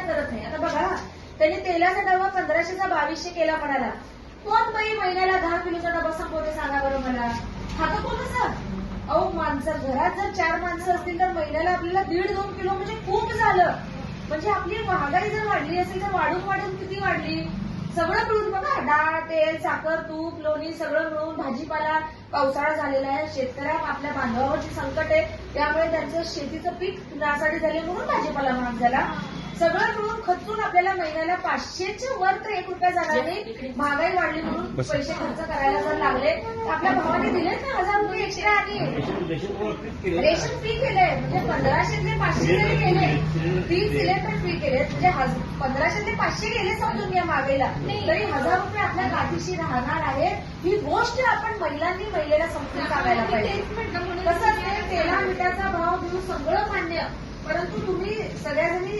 विचार करत नाही. आता बघा त्यांनी तेलाचा डबा पंधराशेचा बावीसशे केला म्हणाला. कोण बाई महिन्याला दहा किलोचा डबा संपवते सांगा बरं मला? खातं कोण असं अहो माणसं घरात जर चार माणसं असतील तर महिन्याला आपल्याला दीड दोन किलो म्हणजे खूप झालं. म्हणजे आपली महागाई जर वाढली असेल तर वाढून वाढून किती वाढली? सगळं मिळून बघा डाळ तेल साखर तूप लोणी सगळं मिळून भाजीपाला पावसाळा झालेला आहे. शेतकऱ्या आपल्या बांधवावरची संकट आहे. त्यामुळे त्यांचं शेतीचं पीक नासाडी झाले म्हणून भाजीपाला महाग झाला. सगळं मिळून खचून आपल्याला महिन्याला पाचशेच्या वर तर एक रुपया जाणार नाही. महागाई वाढली म्हणून पैसे खर्च करायला जर लागले. तर आपल्या भावाने दिले ना हजार रुपये एक्स्ट्रा आणि रेशन फ्री केलंय. म्हणजे पंधराशेतले पाचशे जरी केले. तीन सिलेंडर फ्री केले. म्हणजे हज- पंधराशेतले पाचशे गेले समजून घ्या मागेला. तरी हजार रुपये आपल्या गाठीशी राहणार आहेत ही गोष्ट आपण महिलांनी महिलेला समजून सांगायला पाहिजे. कसं असते तेला मिठाचा भाव घेऊन सगळं मान्य. परंतु तुम्ही सगळ्याजणी